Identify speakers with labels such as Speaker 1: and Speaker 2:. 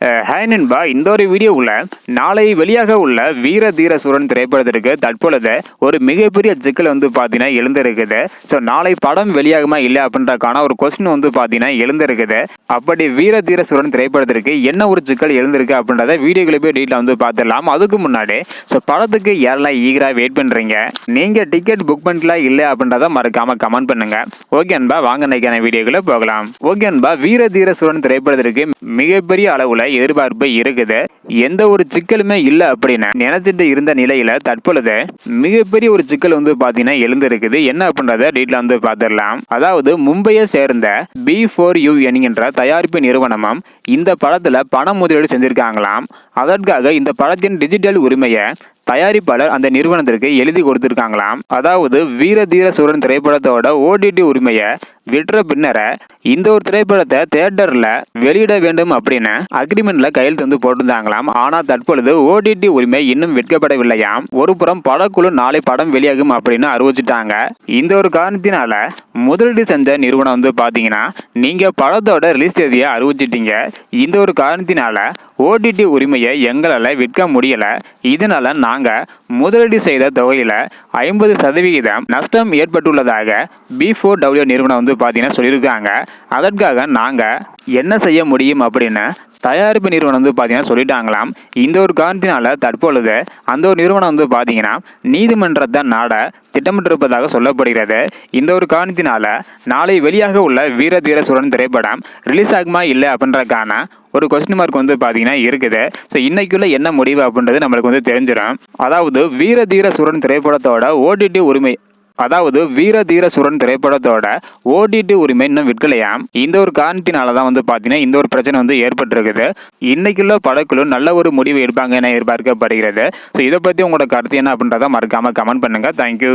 Speaker 1: Hi நண்பா இந்த ஒரு வீடியோவில் நாளை வெளியாக உள்ள வீர தீர சூரன் திரைப்படத்திற்கு தற்பொழுது ஒரு மிகப்பெரிய சிக்கல் வந்து பார்த்தீங்கன்னா எழுந்திருக்குது. ஸோ நாளை படம் வெளியாகுமா இல்லை அப்படின்றக்கான ஒரு கொஸ்டின் வந்து பார்த்தீங்கன்னா எழுந்திருக்குது. அப்படி வீர தீர சூரன் திரைப்படத்திற்கு என்ன ஒரு சிக்கல் எழுந்திருக்கு அப்படின்றத வீடியோக்களை போய் டீட்டில் வந்து பார்த்துடலாம் அதுக்கு முன்னாடி ஸோ படத்துக்கு யாரெல்லாம் ஈகராக வெயிட் பண்ணுறீங்க நீங்கள் டிக்கெட் புக் பண்ணிக்கலாம் இல்லை அப்படின்றத மறக்காமல் கமெண்ட் பண்ணுங்க. ஓகே அன்பா வாங்க நினைக்கிற வீடியோக்குள்ள போகலாம். ஓகே அன்பா வீர தீர சூரன் திரைப்படத்திற்கு மிகப்பெரிய அளவில் எதிர்பார்ப்பு இருக்குது. எந்த ஒரு சிக்கலுமே இல்லை அப்படின்னு நினைச்சிட்டு இருந்த நிலையில தற்பொழுது மிகப்பெரிய ஒரு சிக்கல் வந்து பாத்தீங்கன்னா எழுந்திருக்குது. என்ன அப்படின்றத டீட்டெயில் வந்து பார்த்துடலாம் அதாவது மும்பையை சேர்ந்த பி ஃபோர் யூ என்கின்ற தயாரிப்பு நிறுவனமும் இந்த படத்துல பண முதலீடு செஞ்சிருக்காங்களாம். அதற்காக இந்த படத்தின் டிஜிட்டல் உரிமையை தயாரிப்பாளர் அந்த நிறுவனத்திற்கு எழுதி கொடுத்திருக்காங்களாம். அதாவது வீர தீர சூரன் திரைப்படத்தோட ஓடிடி உரிமையை விடுற பின்னரே இந்த ஒரு திரைப்படத்தை தேட்டரில் வெளியிட வேண்டும் அப்படின்னு அக்ரிமெண்ட்ல கையெழுத்து வந்து போட்டிருந்தாங்களாம். ஆனா தற்பொழுது ஓடிடி உரிமை இன்னும் விற்கப்படவில்லையாம் ஒரு புறம் படக்குழு நாளை படம் வெளியாகும் அப்படின்னு அறிவிச்சிட்டாங்க இந்த ஒரு காரணத்தினால முதலீடு செஞ்ச நிறுவனம் வந்து பாத்தீங்கன்னா நீங்க படத்தோட ரிலீஸ் தேதியை அறிவிச்சிட்டீங்க இந்த ஒரு காரணத்தினால ஓடிடி உரிமையை எங்களால் விற்க முடியல. இதனால நாங்க முதலீடு செய்த தொகையில ஐம்பது சதவிகிதம் நஷ்டம் ஏற்பட்டுள்ளதாக பி ஃபோர் டபிள்யூ நிறுவனம் வந்து பார்த்தீங்கன்னா சொல்லியிருக்காங்க. அதற்காக நாங்க என்ன செய்ய முடியும் அப்படின்னு தயாரிப்பு நிறுவனம் வந்து பார்த்தீங்கன்னா சொல்லிட்டாங்களாம். இந்த ஒரு காரணத்தினால தற்பொழுது அந்த ஒரு நிறுவனம் வந்து பார்த்தீங்கன்னா நீதிமன்றத்தை நாட திட்டமிட்டிருப்பதாக சொல்லப்படுகிறது. இந்த ஒரு காரணத்தினால நாளை வெளியாக உள்ள வீர தீர சுரன் திரைப்படம் ரிலீஸ் ஆகுமா இல்லை அப்படின்றதுக்கான ஒரு கொஸ்டின் மார்க் வந்து பார்த்தீங்கன்னா இருக்குது. ஸோ இன்னைக்குள்ள என்ன முடிவு அப்படின்றது நம்மளுக்கு வந்து தெரிஞ்சிடும். அதாவது வீர தீர சுரன் திரைப்படத்தோட ஓடிடி உரிமை அதாவது வீர தீர சுரன் திரைப்படத்தோட ஓடிடி உரிமை இன்னும் விற்கலையாம் இந்த ஒரு காரணத்தினால தான் வந்து பார்த்தீங்கன்னா இந்த ஒரு பிரச்சனை வந்து ஏற்பட்டிருக்குது. இன்னைக்குள்ள படக்குழு நல்ல ஒரு முடிவு எடுப்பாங்க என எதிர்பார்க்கப்படுகிறது. ஸோ இதை பற்றி உங்களோட கருத்து என்ன அப்படின்றத மறக்காம கமெண்ட் பண்ணுங்க. தேங்க்யூ